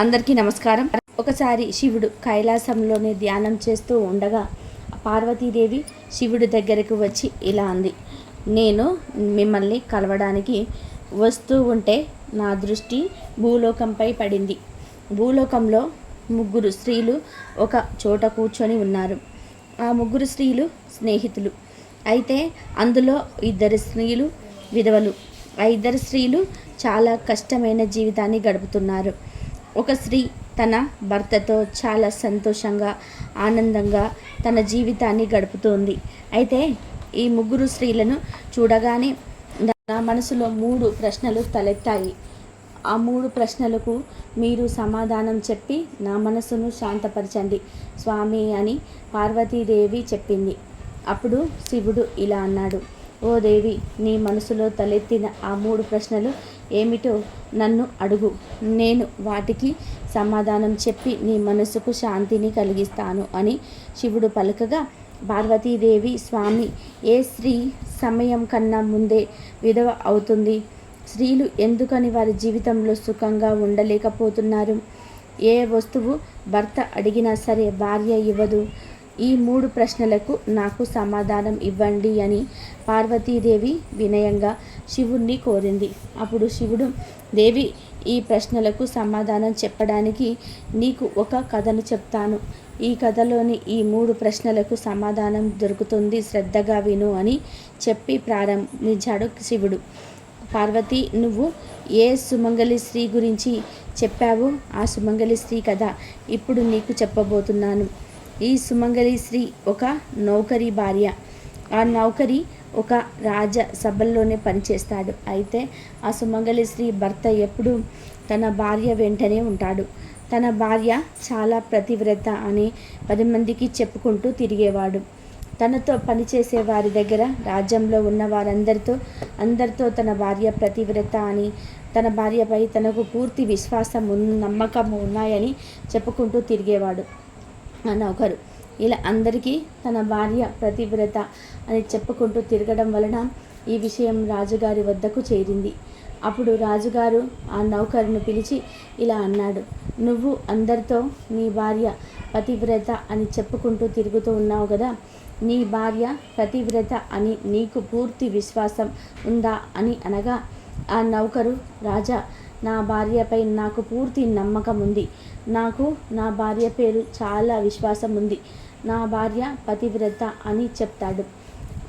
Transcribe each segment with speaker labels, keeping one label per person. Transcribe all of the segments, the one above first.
Speaker 1: అందరికీ నమస్కారం. ఒకసారి శివుడు కైలాసంలోనే ధ్యానం చేస్తూ ఉండగా పార్వతీదేవి శివుడి దగ్గరకు వచ్చి ఇలా అంది నేను మిమ్మల్ని కలవడానికి వస్తూ ఉంటే నా దృష్టి భూలోకంపై పడింది. భూలోకంలో ముగ్గురు స్త్రీలు ఒక చోట కూర్చొని ఉన్నారు. ఆ ముగ్గురు స్త్రీలు స్నేహితులు. అయితే అందులో ఇద్దరు స్త్రీలు విధవలు. ఆ ఇద్దరు స్త్రీలు చాలా కష్టమైన జీవితాన్ని గడుపుతున్నారు. ఒక స్త్రీ తన భర్తతో చాలా సంతోషంగా ఆనందంగా తన జీవితాన్ని గడుపుతోంది. అయితే ఈ ముగ్గురు స్త్రీలను చూడగానే నా మనసులో మూడు ప్రశ్నలు తలెత్తాయి. ఆ మూడు ప్రశ్నలకు మీరు సమాధానం చెప్పి నా మనసును శాంతపరచండి స్వామి అని పార్వతీదేవి చెప్పింది. అప్పుడు శివుడు ఇలా అన్నాడు ఓ దేవి నీ మనసులో తలెత్తిన ఆ మూడు ప్రశ్నలు ఏమిటో నన్ను అడుగు. నేను వాటికి సమాధానం చెప్పి నీ మనసుకు శాంతిని కలిగిస్తాను అని శివుడు పలుకగా పార్వతీదేవి స్వామి ఏ స్త్రీ సమయం కన్నా ముందే విధవ అవుతుంది? స్త్రీలు ఎందుకని వారి జీవితంలో సుఖంగా ఉండలేకపోతున్నారు? ఏ వస్తువు భర్త అడిగినా సరే భార్య ఇవ్వదు. ఈ మూడు ప్రశ్నలకు నాకు సమాధానం ఇవ్వండి అని పార్వతీదేవి వినయంగా శివుణ్ణి కోరింది. అప్పుడు శివుడు దేవి ఈ ప్రశ్నలకు సమాధానం చెప్పడానికి నీకు ఒక కథను చెప్తాను. ఈ కథలోని ఈ మూడు ప్రశ్నలకు సమాధానం దొరుకుతుంది శ్రద్ధగా విను అని చెప్పి ప్రారంభించాడు శివుడు. పార్వతి నువ్వు ఏ సుమంగళి స్త్రీ గురించి చెప్పావో? ఆ సుమంగళి స్త్రీ కథ ఇప్పుడు నీకు చెప్పబోతున్నాను. ఈ సుమంగళి స్త్రీ ఒక నౌకరి భార్య. ఆ నౌకరి ఒక రాజ సభల్లోనే పనిచేస్తాడు. అయితే ఆ సుమంగళి స్త్రీ భర్త ఎప్పుడు తన భార్య వెంటనే ఉంటాడు. తన భార్య చాలా ప్రతివ్రత అని పది మందికి చెప్పుకుంటూ తిరిగేవాడు. తనతో పనిచేసే వారి దగ్గర రాజ్యంలో ఉన్న వారందరితో అందరితో తన భార్య ప్రతివ్రత అని తన భార్యపై తనకు పూర్తి విశ్వాసం నమ్మకం ఉన్నాయని చెప్పుకుంటూ తిరిగేవాడు. ఆ నౌకరు ఇలా అందరికీ తన భార్య ప్రతివ్రత అని చెప్పుకుంటూ తిరగడం వలన ఈ విషయం రాజుగారి వద్దకు చేరింది. అప్పుడు రాజుగారు ఆ నౌకరును పిలిచి ఇలా అన్నాడు నువ్వు అందరితో నీ భార్య పతివ్రత అని చెప్పుకుంటూ తిరుగుతూ ఉన్నావు కదా నీ భార్య పతివ్రత అని నీకు పూర్తి విశ్వాసం ఉందా? అని అనగా ఆ నౌకరు రాజా నా భార్యపై నాకు పూర్తి నమ్మకం ఉంది. నాకు నా భార్య పేరు చాలా విశ్వాసం ఉంది నా భార్య పతివ్రత అని చెప్తాడు.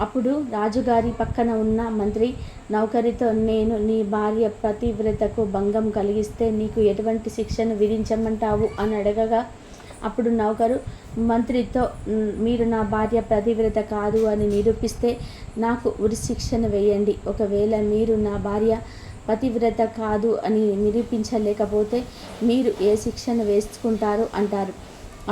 Speaker 1: అప్పుడు రాజుగారి పక్కన ఉన్న మంత్రి నౌకరితో నేను నీ భార్య పతివ్రతకు భంగం కలిగిస్తే నీకు ఎటువంటి శిక్షను విధించమంటావు? అని అడగగా అప్పుడు నౌకరు మంత్రితో మీరు నా భార్య ప్రతివ్రత కాదు అని నిరూపిస్తే నాకు ఉరి శిక్షను వేయండి. ఒకవేళ మీరు నా భార్య పతివ్రత కాదు అని నిరూపించలేకపోతే మీరు ఏ శిక్షను వేసుకుంటారు అంటారు.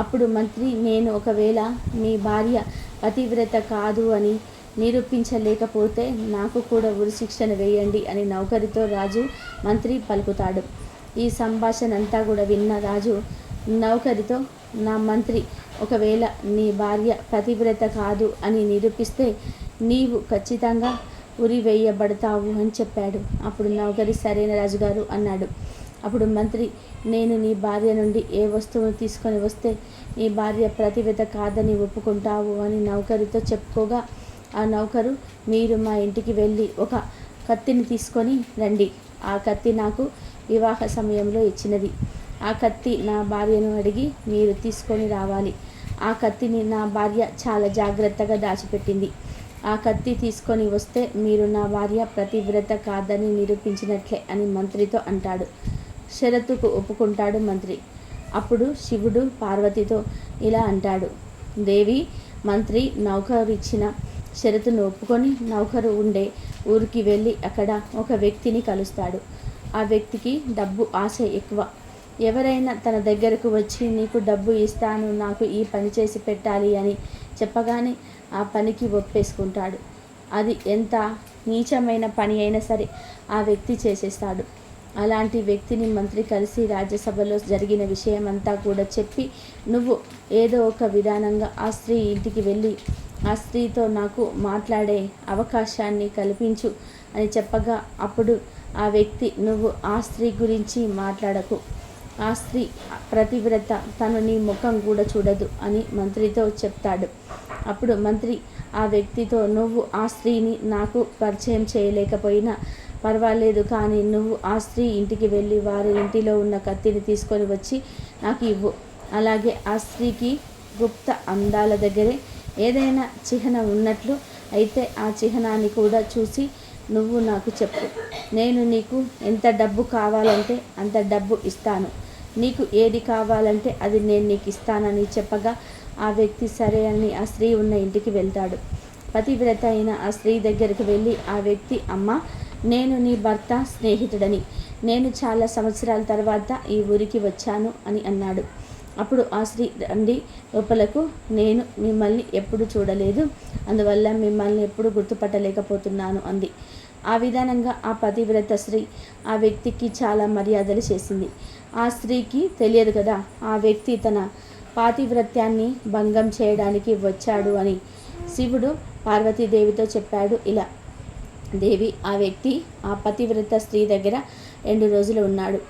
Speaker 1: అప్పుడు మంత్రి నేను ఒకవేళ మీ భార్య పతివ్రత కాదు అని నిరూపించలేకపోతే నాకు కూడా ఉరిశిక్షను వేయండి అని నౌకరితో రాజు మంత్రి పలుకుతాడు. ఈ సంభాషణ అంతా కూడా విన్న రాజు నౌకరితో నా మంత్రి ఒకవేళ నీ భార్య పతివ్రత కాదు అని నిరూపిస్తే నీవు ఖచ్చితంగా ఉరి వేయబడతావు అని చెప్పాడు. అప్పుడు నౌకరి సరైన రాజుగారు అన్నాడు. అప్పుడు మంత్రి నేను నీ భార్య నుండి ఏ వస్తువును తీసుకొని వస్తే నీ భార్య ప్రతివ్రత కాదని ఒప్పుకుంటావు అని నౌకరితో చెప్పుకోగా ఆ నౌకరు మీరు మా ఇంటికి వెళ్ళి ఒక కత్తిని తీసుకొని రండి. ఆ కత్తి నాకు వివాహ సమయంలో ఇచ్చినది. ఆ కత్తి నా భార్యను అడిగి మీరు తీసుకొని రావాలి. ఆ కత్తిని నా భార్య చాలా జాగ్రత్తగా దాచిపెట్టింది. ఆ కత్తి తీసుకొని వస్తే మీరు నా భార్య ప్రతివ్రత కాదని నిరూపించినట్లే అని మంత్రితో అంటాడు. షరతుకు ఒప్పుకుంటాడు మంత్రి. అప్పుడు శివుడు పార్వతితో ఇలా అంటాడు. దేవి మంత్రి నౌకరు ఇచ్చిన షరతును ఒప్పుకొని నౌకరు ఉండే ఊరికి వెళ్ళి అక్కడ ఒక వ్యక్తిని కలుస్తాడు. ఆ వ్యక్తికి డబ్బు ఆశ ఎక్కువ. ఎవరైనా తన దగ్గరకు వచ్చి నీకు డబ్బు ఇస్తాను నాకు ఈ పని చేసి పెట్టాలి అని చెప్పగానే ఆ పనికి ఒప్పేసుకుంటాడు. అది ఎంత నీచమైన పని అయినా సరే ఆ వ్యక్తి చేసేస్తాడు. అలాంటి వ్యక్తిని మంత్రి కలిసి రాజ్యసభలో జరిగిన విషయం అంతా కూడా చెప్పి నువ్వు ఏదో ఒక విధానంగా ఆ స్త్రీ ఇంటికి వెళ్ళి ఆ స్త్రీతో నాకు మాట్లాడే అవకాశాన్ని కల్పించు అని చెప్పగా అప్పుడు ఆ వ్యక్తి నువ్వు ఆ స్త్రీ గురించి మాట్లాడకు. ఆ స్త్రీ ప్రతివ్రత తను నీ ముఖం కూడా చూడదు అని మంత్రితో చెప్తాడు. అప్పుడు మంత్రి ఆ వ్యక్తితో నువ్వు ఆ స్త్రీని నాకు పరిచయం చేయలేకపోయినా పర్వాలేదు కానీ నువ్వు ఆ స్త్రీ ఇంటికి వెళ్ళి వారి ఇంటిలో ఉన్న కత్తిని తీసుకొని వచ్చి నాకు ఇవ్వు. అలాగే ఆ స్త్రీకి గుప్త అందాల దగ్గరే ఏదైనా చిహ్నం ఉన్నట్లు అయితే ఆ చిహ్నాన్ని కూడా చూసి నువ్వు నాకు చెప్పు. నేను నీకు ఎంత డబ్బు కావాలంటే అంత డబ్బు ఇస్తాను. నీకు ఏది కావాలంటే అది నేను నీకు ఇస్తానని చెప్పగా ఆ వ్యక్తి సరే అని ఆ స్త్రీ ఉన్న ఇంటికి వెళ్తాడు. పతివ్రత అయిన ఆ స్త్రీ దగ్గరికి వెళ్ళి ఆ వ్యక్తి అమ్మ నేను నీ భర్త స్నేహితుడని. నేను చాలా సంవత్సరాల తర్వాత ఈ ఊరికి వచ్చాను అని అన్నాడు. అప్పుడు ఆ స్త్రీ రండి లోపలకు నేను మిమ్మల్ని ఎప్పుడు చూడలేదు. అందువల్ల మిమ్మల్ని ఎప్పుడు గుర్తుపట్టలేకపోతున్నాను అంది. ఆ విధానంగా ఆ పతివ్రత స్త్రీ ఆ వ్యక్తికి చాలా మర్యాదలు చేసింది. ఆ స్త్రీకి తెలియదు కదా ఆ వ్యక్తి తన పాతివ్రత్యాన్ని భంగం చేయడానికి వచ్చాడు అని శివుడు పార్వతీదేవితో చెప్పాడు. ఇలా దేవి ఆ వ్యక్తి ఆ పతివ్రత స్త్రీ దగ్గర రెండు రోజులు ఉన్నాడు.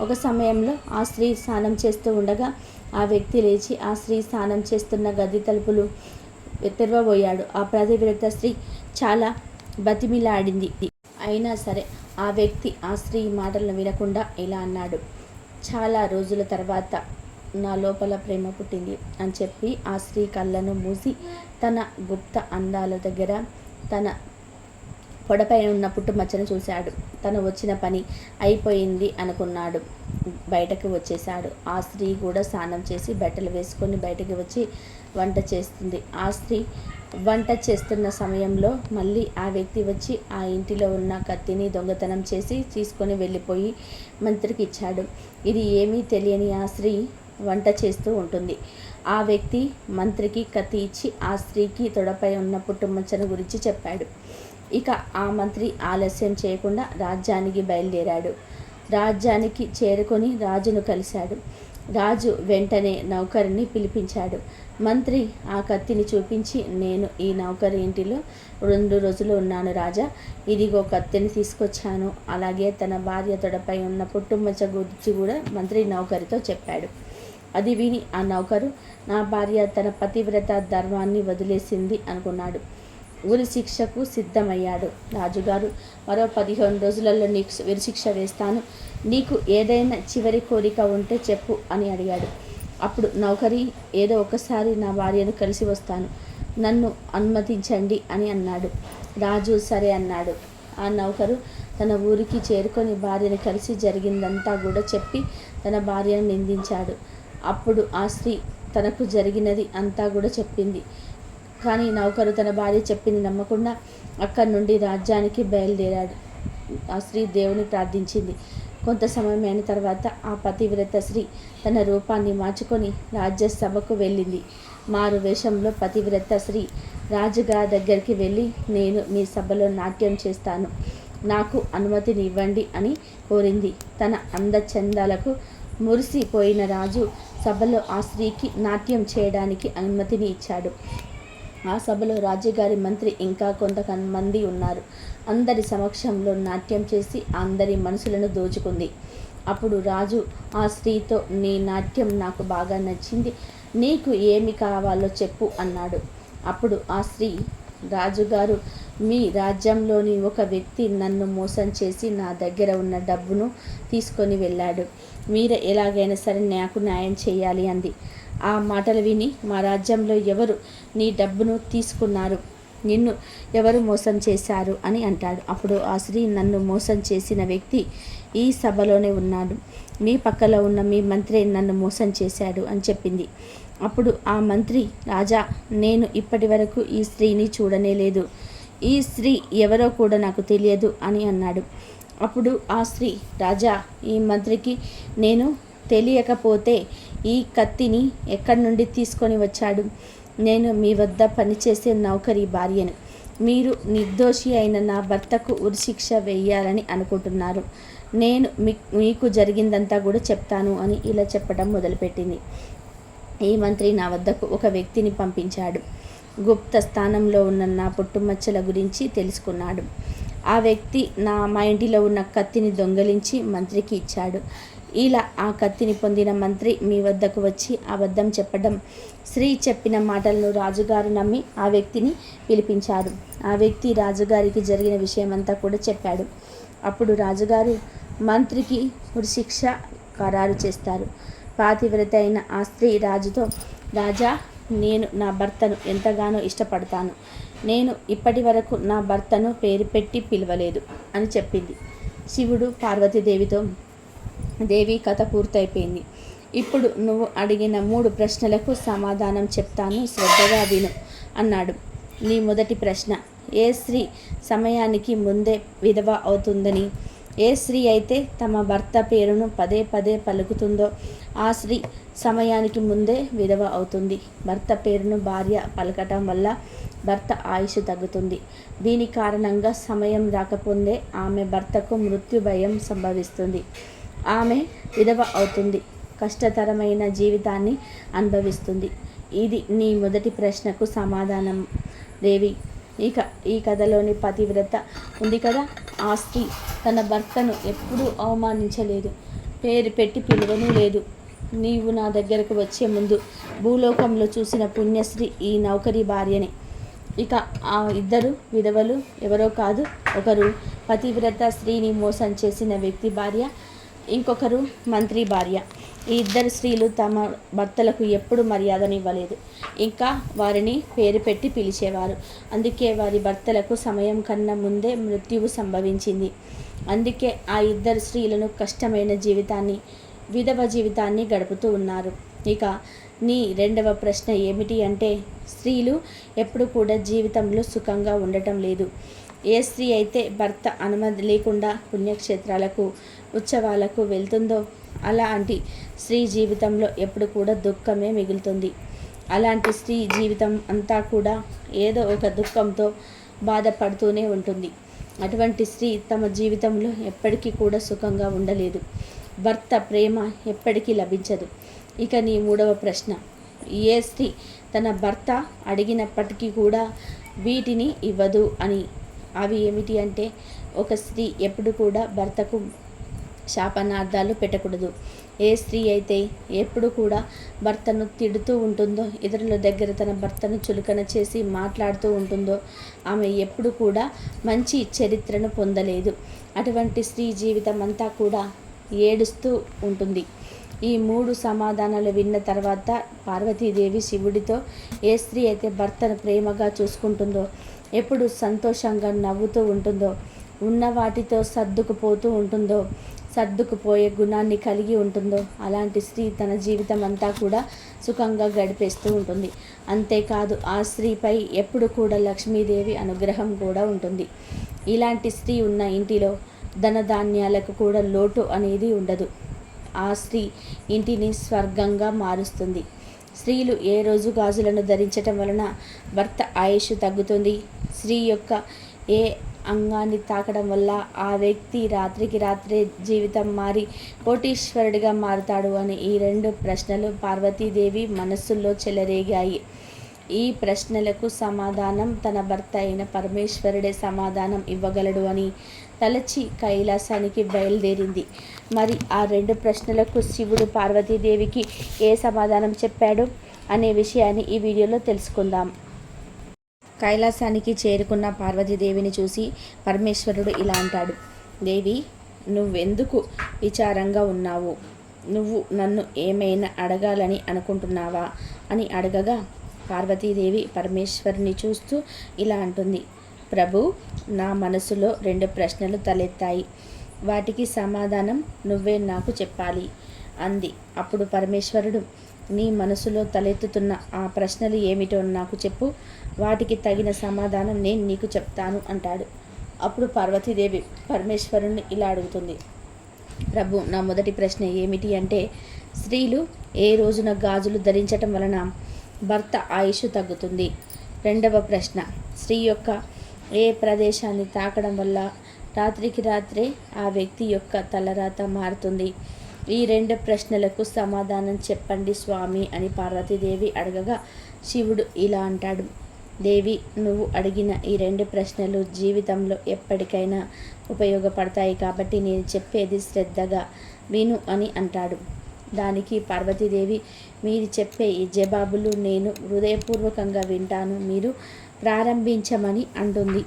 Speaker 1: ఒక సమయంలో ఆ స్త్రీ స్నానం చేస్తూ ఉండగా ఆ వ్యక్తి లేచి ఆ స్త్రీ స్నానం చేస్తున్న గది తలుపులు తెరవబోయాడు ఆ పతివ్రత స్త్రీ చాలా బతిమిలాడింది. అయినా సరే ఆ వ్యక్తి ఆ స్త్రీ మాటలను వినకుండా ఇలా అన్నాడు. చాలా రోజుల తర్వాత నా లోపల ప్రేమ పుట్టింది అని చెప్పి ఆ స్త్రీ కళ్ళను మూసి తన గుప్త అందాల దగ్గర తన పొడపైన ఉన్న పుట్టుమచ్చను చూశాడు. తను వచ్చిన పని అయిపోయింది అనుకున్నాడు. బయటకు వచ్చేశాడు. ఆ స్త్రీ కూడా స్నానం చేసి బట్టలు వేసుకొని బయటకు వచ్చి వంట చేస్తుంది. ఆ స్త్రీ వంట చేస్తున్న సమయంలో మళ్ళీ ఆ వ్యక్తి వచ్చి ఆ ఇంటిలో ఉన్న కత్తిని దొంగతనం చేసి తీసుకొని వెళ్ళిపోయి మంత్రికి ఇచ్చాడు. ఇది ఏమీ తెలియని ఆ స్త్రీ వంట చేస్తూ ఉంటుంది. ఆ వ్యక్తి మంత్రికి కత్తి ఇచ్చి ఆ స్త్రీకి తొడపై ఉన్న పుట్టుమచ్చను గురించి చెప్పాడు. ఇక ఆ మంత్రి ఆలస్యం చేయకుండా రాజ్యానికి బయలుదేరాడు. రాజ్యానికి చేరుకొని రాజును కలిశాడు. రాజు వెంటనే నౌకరిని పిలిపించాడు. మంత్రి ఆ కత్తిని చూపించి నేను ఈ నౌకరి ఇంటిలో రెండు రోజులు ఉన్నాను రాజా. ఇదిగో కత్తిని తీసుకొచ్చాను. అలాగే తన భార్య తొడపై ఉన్న పుట్టుమచ్చ గురించి కూడా మంత్రి నౌకరితో చెప్పాడు. అది విని ఆ నౌకరు నా భార్య తన పతివ్రత ధర్మాన్ని వదిలేసింది అనుకున్నాడు. ఉరి శిక్షకు సిద్ధమయ్యాడు రాజుగారు. మరో పదిహేను రోజులలో నీకు ఉరిశిక్ష వేస్తాను. నీకు ఏదైనా చివరి కోరిక ఉంటే చెప్పు అని అడిగాడు. అప్పుడు నౌకరి ఏదో ఒకసారి నా భార్యను కలిసి వస్తాను. నన్ను అనుమతించండి అని అన్నాడు. రాజు సరే అన్నాడు. ఆ నౌకరు తన ఊరికి చేరుకొని భార్యను కలిసి జరిగిందంతా కూడా చెప్పి తన భార్యను నిందించాడు. అప్పుడు ఆ స్త్రీ తనకు జరిగినది అంతా కూడా చెప్పింది. కానీ నౌకరు తన భార్య చెప్పింది నమ్మకుండా అక్కడి నుండి రాజ్యానికి బయలుదేరాడు. ఆ స్త్రీ దేవుని ప్రార్థించింది. కొంత సమయం అయిన తర్వాత ఆ పతివ్రత స్త్రీ తన రూపాన్ని మార్చుకొని రాజ్యసభకు వెళ్ళింది. మారు వేషంలో పతివ్రత స్త్రీ రాజుగారి దగ్గరికి వెళ్ళి నేను మీ సభలో నాట్యం చేస్తాను. నాకు అనుమతిని ఇవ్వండి అని కోరింది. తన అందచందాలకు మురిసిపోయిన రాజు సభలో ఆ స్త్రీకి నాట్యం చేయడానికి అనుమతిని ఇచ్చాడు. ఆ సభలో రాజుగారి మంత్రి ఇంకా కొంతమంది ఉన్నారు. అందరి సమక్షంలో నాట్యం చేసి అందరి మనసులను దోచుకుంది. అప్పుడు రాజు ఆ స్త్రీతో నీ నాట్యం నాకు బాగా నచ్చింది. నీకు ఏమి కావాలో చెప్పు అన్నాడు. అప్పుడు ఆ స్త్రీ రాజుగారు మీ రాజ్యంలోని ఒక వ్యక్తి నన్ను మోసం చేసి నా దగ్గర ఉన్న డబ్బును తీసుకొని వెళ్ళాడు. మీరు ఎలాగైనా సరే నాకు న్యాయం చేయాలి అంది. ఆ మాటలు విని మా రాజ్యంలో ఎవరు నీ డబ్బును తీసుకున్నారు. నిన్ను ఎవరు మోసం చేశారు? అని అంటాడు. అప్పుడు ఆ స్త్రీ నన్ను మోసం చేసిన వ్యక్తి ఈ సభలోనే ఉన్నాడు. మీ పక్కలో ఉన్న మీ మంత్రి నన్ను మోసం చేశాడు అని చెప్పింది. అప్పుడు ఆ మంత్రి రాజా నేను ఇప్పటి వరకు ఈ స్త్రీని చూడనే లేదు. ఈ స్త్రీ ఎవరో కూడా నాకు తెలియదు అని అన్నాడు. అప్పుడు ఆ స్త్రీ రాజా ఈ మంత్రికి నేను తెలియకపోతే ఈ కత్తిని ఎక్కడి నుండి తీసుకొని వచ్చాడు? నేను మీ వద్ద పనిచేసే నౌకరి భార్యను. మీరు నిర్దోషి అయిన నా భర్తకు ఉరిశిక్ష వేయాలని అనుకుంటున్నారు. నేను మీ మీకు జరిగిందంతా కూడా చెప్తాను అని ఇలా చెప్పడం మొదలుపెట్టింది. ఈ మంత్రి నా వద్దకు ఒక వ్యక్తిని పంపించాడు. గుప్త స్థానంలో ఉన్న నా పుట్టుమచ్చల గురించి తెలుసుకున్నాడు. ఆ వ్యక్తి నా మా ఇంటిలో ఉన్న కత్తిని దొంగలించి మంత్రికి ఇచ్చాడు. ఇలా ఆ కత్తిని పొందిన మంత్రి మీ వద్దకు వచ్చి అబద్ధం చెప్పడం. శ్రీ చెప్పిన మాటలను రాజుగారు నమ్మి ఆ వ్యక్తిని పిలిపించారు. ఆ వ్యక్తి రాజుగారికి జరిగిన విషయమంతా కూడా చెప్పాడు. అప్పుడు రాజుగారు మంత్రికి ఉరిశిక్ష ఖరారు చేస్తారు. పాతివ్రత అయిన ఆ స్త్రీ రాజుతో రాజా నేను నా భర్తను ఎంతగానో ఇష్టపడతాను. నేను ఇప్పటి వరకు నా భర్తను పేరు పెట్టి పిలవలేదు అని చెప్పింది. శివుడు పార్వతీదేవితో దేవి కథ పూర్తయిపోయింది. ఇప్పుడు నువ్వు అడిగిన మూడు ప్రశ్నలకు సమాధానం చెప్తాను శ్రద్ధగా విను అన్నాడు. నీ మొదటి ప్రశ్న ఏ స్త్రీ సమయానికి ముందే విధవ అవుతుందని? ఏ స్త్రీ అయితే తమ భర్త పేరును పదే పదే పలుకుతుందో ఆ స్త్రీ సమయానికి ముందే విధవ అవుతుంది. భర్త పేరును భార్య పలకటం వల్ల భర్త ఆయుష్ తగ్గుతుంది. దీని కారణంగా సమయం రాకపోందే ఆమె భర్తకు మృత్యు భయం సంభవిస్తుంది. ఆమె విధవ అవుతుంది. కష్టతరమైన జీవితాన్ని అనుభవిస్తుంది. ఇది నీ మొదటి ప్రశ్నకు సమాధానం. దేవి ఇక ఈ కథలోని పతివ్రత ఉంది కదా? ఆ స్త్రీ తన భర్తను ఎప్పుడూ అవమానించలేదు. పేరు పెట్టి పిలువను లేదు. నీవు నా దగ్గరకు వచ్చే ముందు భూలోకంలో చూసిన పుణ్యశ్రీ ఈ నౌకరీ భార్యనే. ఇక ఆ ఇద్దరు విధవలు ఎవరో కాదు ఒకరు పతివ్రత స్త్రీని మోసం చేసిన వ్యక్తి భార్య ఇంకొకరు మంత్రి భార్య. ఈ ఇద్దరు స్త్రీలు తమ భర్తలకు ఎప్పుడు మర్యాదనివ్వలేదు. ఇంకా వారిని పేరు పెట్టి పిలిచేవారు. అందుకే వారి భర్తలకు సమయం కన్నా ముందే మృత్యువు సంభవించింది. అందుకే ఆ ఇద్దరు స్త్రీలను కష్టమైన జీవితాన్ని విధవ జీవితాన్ని గడుపుతూ ఉన్నారు. ఇక నీ రెండవ ప్రశ్న ఏమిటి అంటే స్త్రీలు ఎప్పుడు కూడా జీవితంలో సుఖంగా ఉండటం లేదు. ఏ స్త్రీ అయితే భర్త అనుమతి లేకుండా పుణ్యక్షేత్రాలకు ఉత్సవాలకు వెళ్తుందో అలాంటి స్త్రీ జీవితంలో ఎప్పుడు కూడా దుఃఖమే మిగులుతుంది. అలాంటి స్త్రీ జీవితం అంతా కూడా ఏదో ఒక దుఃఖంతో బాధపడుతూనే ఉంటుంది. అటువంటి స్త్రీ తమ జీవితంలో ఎప్పటికీ కూడా సుఖంగా ఉండలేదు. భర్త ప్రేమ ఎప్పటికీ లభించదు. ఇక నీ మూడవ ప్రశ్న. ఏ స్త్రీ తన భర్త అడిగినప్పటికీ కూడా వీటిని ఇవ్వదు అని అవి ఏమిటి అంటే ఒక స్త్రీ ఎప్పుడు కూడా భర్తకు శాపనార్థాలు పెట్టకూడదు. ఏ స్త్రీ అయితే ఎప్పుడు కూడా భర్తను తిడుతూ ఉంటుందో ఇతరుల దగ్గర తన భర్తను చులకన చేసి మాట్లాడుతూ ఉంటుందో ఆమె ఎప్పుడు కూడా మంచి చరిత్రను పొందలేదు. అటువంటి స్త్రీ జీవితం అంతా కూడా ఏడుస్తూ ఉంటుంది. ఈ మూడు సమాధానాలు విన్న తర్వాత పార్వతీదేవి శివుడితో ఏ స్త్రీ అయితే భర్తను ప్రేమగా చూసుకుంటుందో ఎప్పుడు సంతోషంగా నవ్వుతూ ఉంటుందో ఉన్న వాటితో సర్దుకుపోతూ ఉంటుందో సర్దుకుపోయే గుణాన్ని కలిగి ఉంటుందో అలాంటి స్త్రీ తన జీవితం అంతా కూడా సుఖంగా గడిపేస్తూ ఉంటుంది. అంతేకాదు ఆ స్త్రీపై ఎప్పుడు కూడా లక్ష్మీదేవి అనుగ్రహం కూడా ఉంటుంది. ఇలాంటి స్త్రీ ఉన్న ఇంటిలో ధనధాన్యాలకు కూడా లోటు అనేది ఉండదు. ఆ స్త్రీ ఇంటిని స్వర్గంగా మారుస్తుంది. స్త్రీలు ఏ రోజు గాజులను ధరించటం వలన భర్త ఆయుష్ తగ్గుతుంది? స్త్రీ యొక్క ఏ అంగాన్ని తాకడం వల్ల ఆ వ్యక్తి రాత్రికి రాత్రే జీవితం మారి కోటీశ్వరుడిగా మారుతాడు అని ఈ రెండు ప్రశ్నలు పార్వతీదేవి మనస్సుల్లో చెలరేగాయి. ఈ ప్రశ్నలకు సమాధానం తన భర్త అయిన పరమేశ్వరుడే సమాధానం ఇవ్వగలడు అని తలచి కైలాసానికి బయలుదేరింది. మరి ఆ రెండు ప్రశ్నలకు శివుడు పార్వతీదేవికి ఏ సమాధానం చెప్పాడు అనే విషయాన్ని ఈ వీడియోలో తెలుసుకుందాం. కైలాసానికి చేరుకున్న పార్వతీదేవిని చూసి పరమేశ్వరుడు ఇలా అంటాడు దేవి నువ్వెందుకు విచారంగా ఉన్నావు? నువ్వు నన్ను ఏమైనా అడగాలని అనుకుంటున్నావా? అని అడగగా పార్వతీదేవి పరమేశ్వరుని చూస్తూ ఇలా అంటుంది ప్రభు నా మనసులో రెండు ప్రశ్నలు తలెత్తాయి. వాటికి సమాధానం నువ్వే నాకు చెప్పాలి అంది. అప్పుడు పరమేశ్వరుడు నీ మనసులో తలెత్తుతున్న ఆ ప్రశ్నలు ఏమిటో నాకు చెప్పు. వాటికి తగిన సమాధానం నేను నీకు చెప్తాను అంటాడు. అప్పుడు పార్వతీదేవి పరమేశ్వరుణ్ణి ఇలా అడుగుతుంది. ప్రభు నా మొదటి ప్రశ్న ఏమిటి అంటే స్త్రీలు ఏ రోజున గాజులు ధరించటం వలన భర్త ఆయుష్ తగ్గుతుంది? రెండవ ప్రశ్న స్త్రీ యొక్క ఏ ప్రదేశాన్ని తాకడం వల్ల రాత్రికి రాత్రే ఆ వ్యక్తి యొక్క తలరాత మారుతుంది? ఈ రెండు ప్రశ్నలకు సమాధానం చెప్పండి స్వామి అని పార్వతీదేవి అడగగా శివుడు ఇలా అంటాడు దేవి నువ్వు అడిగిన ఈ రెండు ప్రశ్నలు జీవితంలో ఎప్పటికైనా ఉపయోగపడతాయి కాబట్టి నేను చెప్పేది శ్రద్ధగా విను అని అంటాడు. దానికి పార్వతీదేవి మీరు చెప్పే ఈ జవాబులు నేను హృదయపూర్వకంగా వింటాను. మీరు ప్రారంభించమని అంటుంది.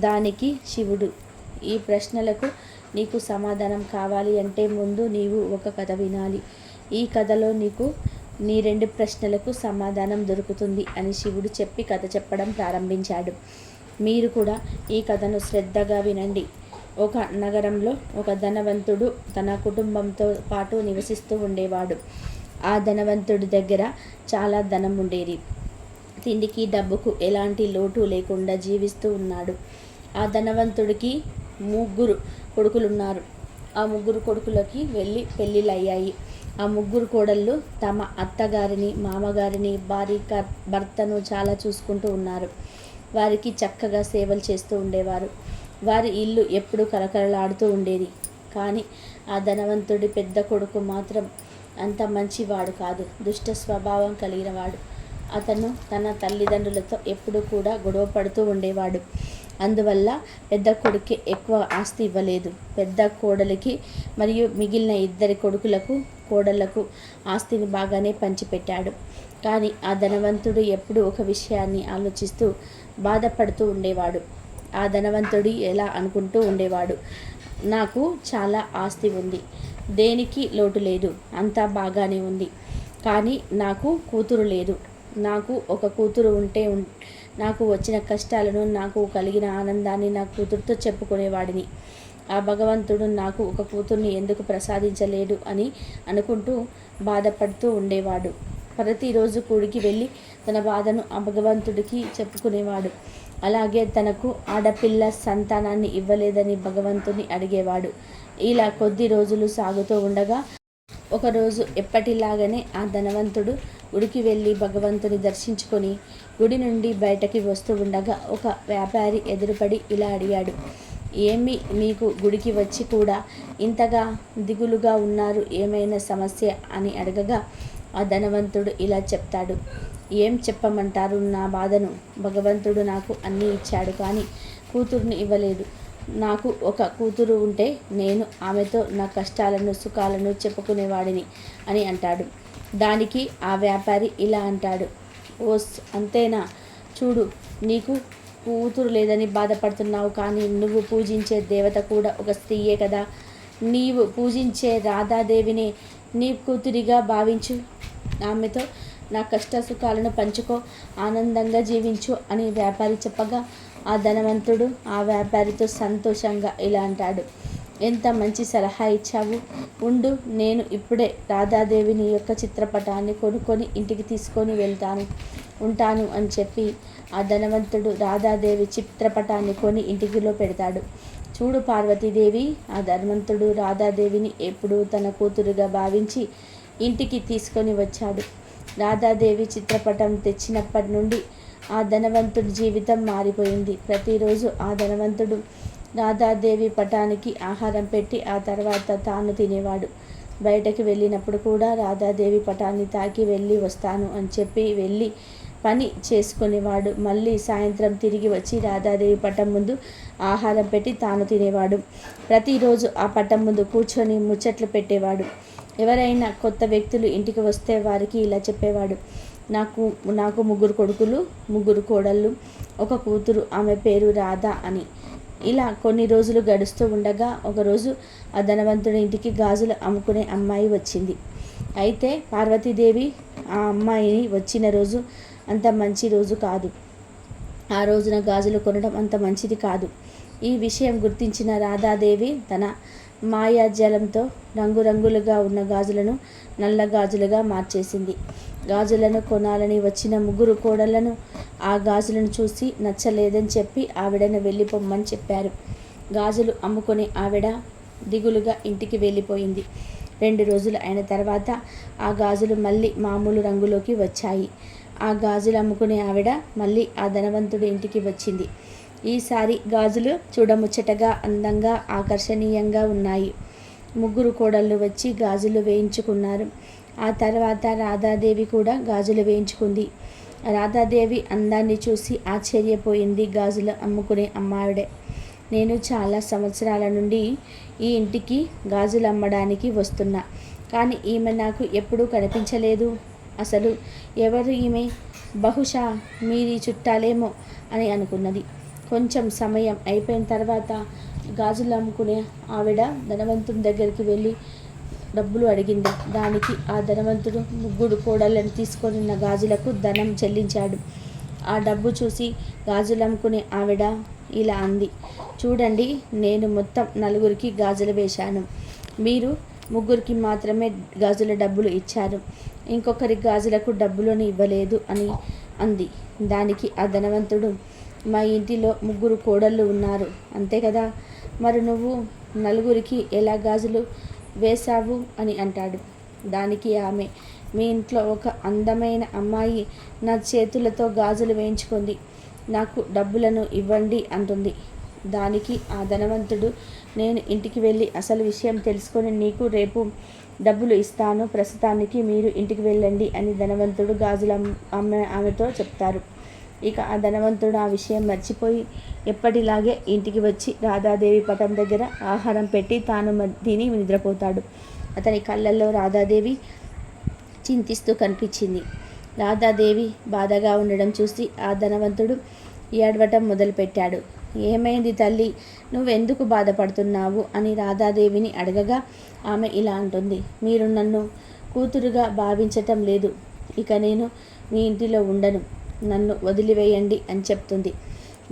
Speaker 1: దానికి శివుడు ఈ ప్రశ్నలకు నీకు సమాధానం కావాలి అంటే ముందు నీవు ఒక కథ వినాలి. ఈ కథలో నీకు నీ రెండు ప్రశ్నలకు సమాధానం దొరుకుతుంది అని శివుడు చెప్పి కథ చెప్పడం ప్రారంభించాడు. మీరు కూడా ఈ కథను శ్రద్ధగా వినండి. ఒక నగరంలో ఒక ధనవంతుడు తన కుటుంబంతో పాటు నివసిస్తూ ఉండేవాడు. ఆ ధనవంతుడి దగ్గర చాలా ధనం ఉండేది. తిండికి డబ్బుకు ఎలాంటి లోటు లేకుండా జీవిస్తూ ఉన్నాడు. ఆ ధనవంతుడికి ముగ్గురు కొడుకులున్నారు. ఆ ముగ్గురు కొడుకులకి వెళ్ళి పెళ్ళిళ్ళు అయ్యాయి ఆ ముగ్గురు కోడళ్ళు తమ అత్తగారిని మామగారిని భార్య భర్తను చాలా చూసుకుంటూ ఉన్నారు. వారికి చక్కగా సేవలు చేస్తూ ఉండేవారు. వారి ఇల్లు ఎప్పుడూ కలకలలాడుతూ ఉండేది. కానీ ఆ ధనవంతుడి పెద్ద కొడుకు మాత్రం అంత మంచివాడు కాదు. దుష్ట స్వభావం కలిగినవాడు అతను తన తల్లిదండ్రులతో ఎప్పుడూ కూడా గొడవ పడుతూ ఉండేవాడు. అందువల్ల పెద్ద కొడుకు ఎక్కువ ఆస్తి ఇవ్వలేదు. పెద్ద కోడలికి మరియు మిగిలిన ఇద్దరి కొడుకులకు కోడళ్ళకు ఆస్తిని బాగానే పంచిపెట్టాడు. కానీ ఆ ధనవంతుడు ఎప్పుడూ ఒక విషయాన్ని ఆలోచిస్తూ బాధపడుతూ ఉండేవాడు. ఆ ధనవంతుడు ఎలా అనుకుంటూ ఉండేవాడు? నాకు చాలా ఆస్తి ఉంది. దేనికి లోటు లేదు. అంతా బాగానే ఉంది. కానీ నాకు కూతురు లేదు. నాకు ఒక కూతురు ఉంటే నాకు వచ్చిన కష్టాలను నాకు కలిగిన ఆనందాన్ని నా కూతురుతో చెప్పుకునేవాడిని. ఆ భగవంతుడు నాకు ఒక కూతుర్ని ఎందుకు ప్రసాదించలేడు అని అనుకుంటూ బాధపడుతూ ఉండేవాడు. ప్రతిరోజు కూడికి వెళ్ళి తన బాధను ఆ భగవంతుడికి చెప్పుకునేవాడు. అలాగే తనకు ఆడపిల్ల సంతానాన్ని ఇవ్వలేదని భగవంతుని అడిగేవాడు. ఇలా కొద్ది రోజులు సాగుతూ ఉండగా ఒకరోజు ఎప్పటిలాగానే ఆ ధనవంతుడు గుడికి వెళ్ళి భగవంతుని దర్శించుకొని గుడి నుండి బయటకి వస్తూ ఉండగా ఒక వ్యాపారి ఎదురుపడి ఇలా అడిగాడు ఏమి మీకు గుడికి వచ్చి కూడా ఇంతగా దిగులుగా ఉన్నారు? ఏమైనా సమస్య? అని అడగగా ఆ ధనవంతుడు ఇలా చెప్తాడు ఏం చెప్పమంటారు నా బాధను? భగవంతుడు నాకు అన్నీ ఇచ్చాడు కానీ కూతుర్ని ఇవ్వలేదు. నాకు ఒక కూతురు ఉంటే నేను ఆమెతో నా కష్టాలను సుఖాలను చెప్పుకునేవాడిని అని అంటాడు. దానికి ఆ వ్యాపారి ఇలా అంటాడు. ఓస్ అంతేనా? చూడు నీకు కూతురు లేదని బాధపడుతున్నావు కానీ నువ్వు పూజించే దేవత కూడా ఒక స్త్రీయే కదా. నీవు పూజించే రాధాదేవిని నీ కూతురిగా భావించు. ఆమెతో నా కష్ట సుఖాలను పంచుకో ఆనందంగా జీవించు అని వ్యాపారి చెప్పగా ఆ ధనవంతుడు ఆ వ్యాపారితో సంతోషంగా ఇలా అంటాడు. ఎంత మంచి సలహా ఇచ్చావు? ఉండు నేను ఇప్పుడే రాధాదేవిని యొక్క చిత్రపటాన్ని కొనుక్కొని ఇంటికి తీసుకొని వెళ్తాను ఉంటాను అని చెప్పి ఆ ధనవంతుడు రాధాదేవి చిత్రపటాన్ని కొని ఇంటికిలో పెడతాడు. చూడు పార్వతీదేవి ఆ ధనవంతుడు రాధాదేవిని ఎప్పుడూ తన కూతురుగా భావించి ఇంటికి తీసుకొని వచ్చాడు. రాధాదేవి చిత్రపటం తెచ్చినప్పటి నుండి ఆ ధనవంతుడి జీవితం మారిపోయింది. ప్రతిరోజు ఆ ధనవంతుడు రాధాదేవి పటానికి ఆహారం పెట్టి ఆ తర్వాత తాను తినేవాడు. బయటకు వెళ్ళినప్పుడు కూడా రాధాదేవి పటాన్ని తాకి వెళ్ళి వస్తాను అని చెప్పి వెళ్ళి పని చేసుకునేవాడు. మళ్ళీ సాయంత్రం తిరిగి వచ్చి రాధాదేవి పటం ముందు ఆహారం పెట్టి తాను తినేవాడు. ప్రతిరోజు ఆ పటం ముందు కూర్చొని ముచ్చట్లు పెట్టేవాడు. ఎవరైనా కొత్త వ్యక్తులు ఇంటికి వస్తే వారికి ఇలా చెప్పేవాడు. నాకు నాకు ముగ్గురు కొడుకులు ముగ్గురు కోడళ్ళు ఒక కూతురు ఆమె పేరు రాధా అని. ఇలా కొన్ని రోజులు గడుస్తూ ఉండగా ఒకరోజు ఆ ధనవంతుడి ఇంటికి గాజులు అమ్ముకునే అమ్మాయి వచ్చింది. అయితే పార్వతీదేవి ఆ అమ్మాయిని వచ్చిన రోజు అంత మంచి రోజు కాదు. ఆ రోజున గాజులు కొనడం అంత మంచిది కాదు. ఈ విషయం గుర్తించిన రాధాదేవి తన మాయాజలంతో రంగురంగులుగా ఉన్న గాజులను నల్ల గాజులుగా మార్చేసింది. గాజులను కొనాలని వచ్చిన ముగ్గురు కోడళ్ళను ఆ గాజులను చూసి నచ్చలేదని చెప్పి ఆవిడను వెళ్ళిపోమ్మని చెప్పారు. గాజులు అమ్ముకునే ఆవిడ దిగులుగా ఇంటికి వెళ్ళిపోయింది. రెండు రోజులు అయిన తర్వాత ఆ గాజులు మళ్ళీ మామూలు రంగులోకి వచ్చాయి. ఆ గాజులు అమ్ముకునే ఆవిడ మళ్ళీ ఆ ధనవంతుడి ఇంటికి వచ్చింది. ఈసారి గాజులు చూడముచ్చటగా అందంగా ఆకర్షణీయంగా ఉన్నాయి. ముగ్గురు కోడళ్ళు వచ్చి గాజులు వేయించుకున్నారు. ఆ తర్వాత రాధాదేవి కూడా గాజులు వేయించుకుంది. రాధాదేవి అందాన్ని చూసి ఆశ్చర్యపోయింది గాజులు అమ్ముకునే అమ్మాయిడే. నేను చాలా సంవత్సరాల నుండి ఈ ఇంటికి గాజులు అమ్మడానికి వస్తున్నా. కానీ ఈమె నాకు ఎప్పుడూ కనిపించలేదు. అసలు ఎవరు ఈమె? బహుశా మీది చుట్టాలేమో అని అనుకున్నది. కొంచెం సమయం అయిపోయిన తర్వాత గాజులు అమ్ముకునే ఆవిడ ధనవంతుని దగ్గరికి వెళ్ళి డబ్బులు అడిగింది. దానికి ఆ ధనవంతుడు ముగ్గురు కోడళ్ళని తీసుకొనిన్న గాజులకు ధనం చెల్లించాడు. ఆ డబ్బు చూసి గాజులు అమ్ముకునే ఆవిడ ఇలా అంది. చూడండి నేను మొత్తం నలుగురికి గాజులు వేశాను. మీరు ముగ్గురికి మాత్రమే గాజుల డబ్బులు ఇచ్చారు. ఇంకొకరి గాజులకు డబ్బులను ఇవ్వలేదు అని అంది. దానికి ఆ ధనవంతుడు మా ఇంటిలో ముగ్గురు కోడళ్ళు ఉన్నారు. అంతే కదా? మరి నువ్వు నలుగురికి ఎలా గాజులు వేశావు అని అంటాడు. దానికి ఆమె మీ ఇంట్లో ఒక అందమైన అమ్మాయి నా చేతులతో గాజులు వేయించుకుంది. నాకు డబ్బులను ఇవ్వండి అంటుంది. దానికి ఆ ధనవంతుడు నేను ఇంటికి వెళ్ళి అసలు విషయం తెలుసుకొని నీకు రేపు డబ్బులు ఇస్తాను. ప్రస్తుతానికి మీరు ఇంటికి వెళ్ళండి అని ధనవంతుడు గాజుల అమ్మ ఆమెతో చెప్తారు. ఇక ఆ ధనవంతుడు ఆ విషయం మర్చిపోయి ఎప్పటిలాగే ఇంటికి వచ్చి రాధాదేవి పటం దగ్గర ఆహారం పెట్టి తాను తిని నిద్రపోతాడు. అతని కళ్ళల్లో రాధాదేవి చింతిస్తూ కనిపించింది. రాధాదేవి బాధగా ఉండడం చూసి ఆ ధనవంతుడు ఏడవటం మొదలుపెట్టాడు. ఏమైంది తల్లి? నువ్వెందుకు బాధపడుతున్నావు? అని రాధాదేవిని అడగగా ఆమె ఇలా అంటుంది. మీరు నన్ను కూతురుగా భావించటం లేదు. ఇక నేను మీ ఇంటిలో ఉండను. నన్ను వదిలివేయండి అని చెప్తుంది.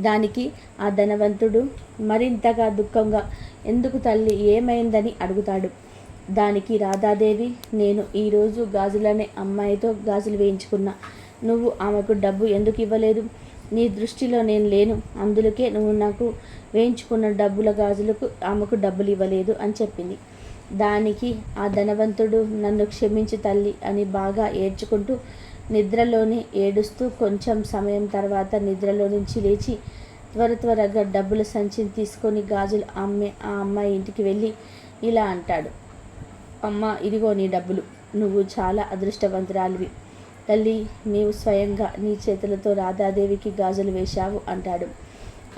Speaker 1: దానికి ఆ ధనవంతుడు మరింతగా దుఃఖంగా ఎందుకు తల్లి ఏమైందని అడుగుతాడు. దానికి రాధాదేవి నేను ఈరోజు గాజులనే అమ్మాయితో గాజులు వేయించుకున్నా. నువ్వు ఆమెకు డబ్బు ఎందుకు ఇవ్వలేదు? నీ దృష్టిలో నేను లేను. అందులకే నువ్వు నాకు వేయించుకున్న డబ్బుల గాజులకు ఆమెకు డబ్బులు ఇవ్వలేదు అని చెప్పింది. దానికి ఆ ధనవంతుడు నన్ను క్షమించి తల్లి అని బాగా ఏడ్చుకుంటూ నిద్రలోనే ఏడుస్తూ కొంచెం సమయం తర్వాత నిద్రలో నుంచి లేచి త్వర త్వరగా డబ్బుల సంచిని తీసుకొని గాజులు అమ్మే ఆ అమ్మాయి ఇంటికి వెళ్ళి ఇలా అంటాడు. అమ్మ ఇదిగో నీ డబ్బులు. నువ్వు చాలా అదృష్టవంతురాలివి. తల్లి నీవు స్వయంగా నీ చేతులతో రాధాదేవికి గాజులు వేశావు అంటాడు.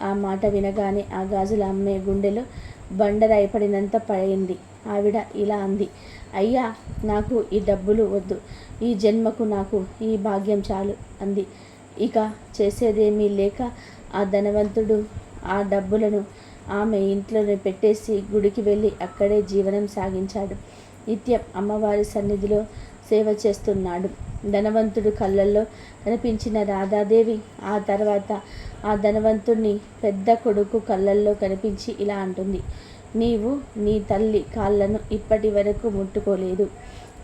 Speaker 1: ఆ మాట వినగానే ఆ గాజులు అమ్మే గుండెలో బండరాయపడినంత పడింది. ఆవిడ ఇలా అంది. అయ్యా నాకు ఈ డబ్బులు వద్దు. ఈ జన్మకు నాకు ఈ భాగ్యం చాలు అంది. ఇక చేసేదేమీ లేక ఆ ధనవంతుడు ఆ డబ్బులను ఆమె ఇంట్లోనే పెట్టేసి గుడికి వెళ్ళి అక్కడే జీవనం సాగించాడు. నిత్యం అమ్మవారి సన్నిధిలో సేవ చేస్తున్నాడు. ధనవంతుడు కళ్ళల్లో కనిపించిన రాధాదేవి ఆ తర్వాత ఆ ధనవంతుడిని పెద్ద కొడుకు కళ్ళల్లో కనిపించి ఇలా అంటుంది. నీవు నీ తల్లి కాళ్ళను ఇప్పటి వరకు ముట్టుకోలేదు.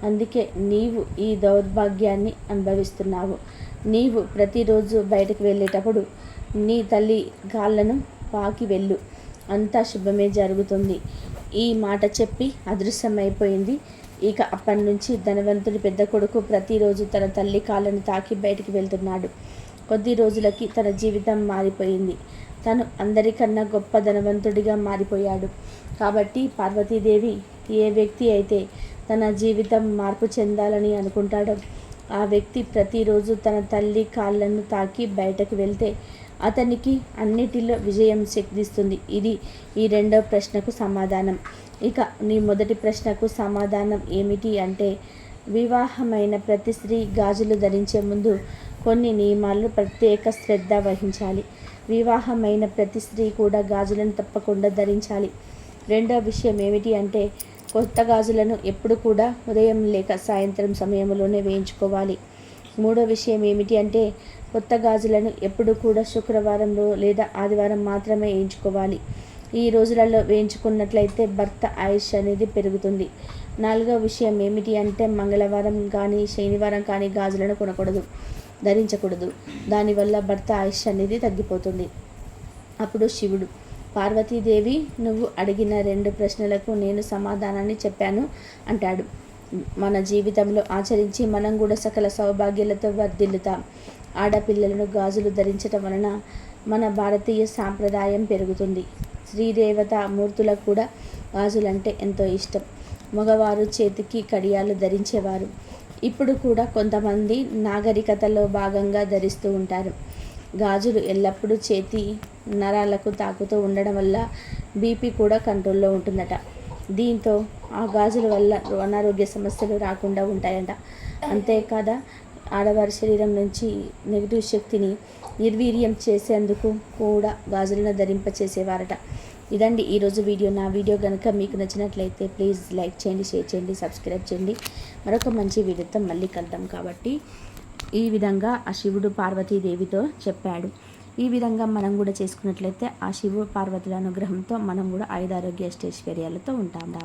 Speaker 1: అందుకే నీవు ఈ దౌర్భాగ్యాన్ని అనుభవిస్తున్నావు. నీవు ప్రతిరోజు బయటకు వెళ్ళేటప్పుడు నీ తల్లి కాళ్ళను పాకి వెళ్ళు. అంతా శుభమే జరుగుతుంది. ఈ మాట చెప్పి అదృశ్యమైపోయింది. ఇక అప్పటి నుంచి ధనవంతుడి పెద్ద కొడుకు ప్రతిరోజు తన తల్లి కాళ్ళను తాకి బయటికి వెళ్తున్నాడు. కొద్ది రోజులకి తన జీవితం మారిపోయింది. తను అందరికన్నా గొప్ప ధనవంతుడిగా మారిపోయాడు. కాబట్టి పార్వతీదేవి ఏ వ్యక్తి అయితే తన జీవితం మార్పు చెందాలని అనుకుంటాడు. ఆ వ్యక్తి ప్రతిరోజు తన తల్లి కాళ్ళను తాకి బయటకు వెళ్తే అతనికి అన్నిటిలో విజయం శక్తిస్తుంది ఇది ఈ రెండో ప్రశ్నకు సమాధానం. ఇక నీ మొదటి ప్రశ్నకు సమాధానం ఏమిటి అంటే వివాహమైన ప్రతి స్త్రీ గాజులు ధరించే ముందు కొన్ని నియమాలు ప్రత్యేక శ్రద్ధ వహించాలి. వివాహమైన ప్రతి స్త్రీ కూడా గాజులను తప్పకుండా ధరించాలి. రెండో విషయం ఏమిటి అంటే కొత్త గాజులను ఎప్పుడు కూడా ఉదయం లేక సాయంత్రం సమయంలోనే వేయించుకోవాలి. మూడో విషయం ఏమిటి అంటే కొత్త గాజులను ఎప్పుడు కూడా శుక్రవారంలో లేదా ఆదివారం మాత్రమే వేయించుకోవాలి. ఈ రోజులలో వేయించుకున్నట్లయితే భర్త ఆయుష్ అనేది పెరుగుతుంది. నాలుగో విషయం ఏమిటి అంటే మంగళవారం కానీ శనివారం కానీ గాజులను కొనకూడదు ధరించకూడదు. దానివల్ల భర్త ఆయుష్ అనేది తగ్గిపోతుంది. అప్పుడు శివుడు పార్వతీదేవి నువ్వు అడిగిన రెండు ప్రశ్నలకు నేను సమాధానాన్ని చెప్పాను అంటాడు. మన జీవితంలో ఆచరించి మనం కూడా సకల సౌభాగ్యాలతో వర్ధిల్లుతాం. ఆడపిల్లలను గాజులు ధరించటం వలన మన భారతీయ సాంప్రదాయం పెరుగుతుంది. శ్రీదేవత మూర్తులకు కూడా గాజులంటే ఎంతో ఇష్టం. మగవారు చేతికి కడియాలు ధరించేవారు. ఇప్పుడు కూడా కొంతమంది నాగరికతలో భాగంగా ధరిస్తూ ఉంటారు. గాజులు ఎల్లప్పుడూ చేతి నరాలకు తాకుతూ ఉండడం వల్ల బీపీ కూడా కంట్రోల్లో ఉంటుందట. దీంతో ఆ గాజుల వల్ల అనారోగ్య సమస్యలు రాకుండా ఉంటాయంట. అంతేకాదా ఆడవారి శరీరం నుంచి నెగిటివ్ శక్తిని నిర్వీర్యం చేసేందుకు కూడా గాజులను ధరింపచేసేవారట. ఇదండి ఈరోజు వీడియో. నా వీడియో కనుక మీకు నచ్చినట్లయితే ప్లీజ్ లైక్ చేయండి షేర్ చేయండి సబ్స్క్రైబ్ చేయండి. మరొక మంచి వీడియోతో మళ్ళీ కలుద్దాం కాబట్టి ఈ విధంగా ఆ శివుడు పార్వతీదేవితో చెప్పాడు. ఈ విధంగా మనం కూడా చేసుకున్నట్లయితే ఆ శివుడు పార్వతుల అనుగ్రహంతో మనం కూడా ఐదారోగ్య అష్టైశ్వర్యాలతో ఉంటాం.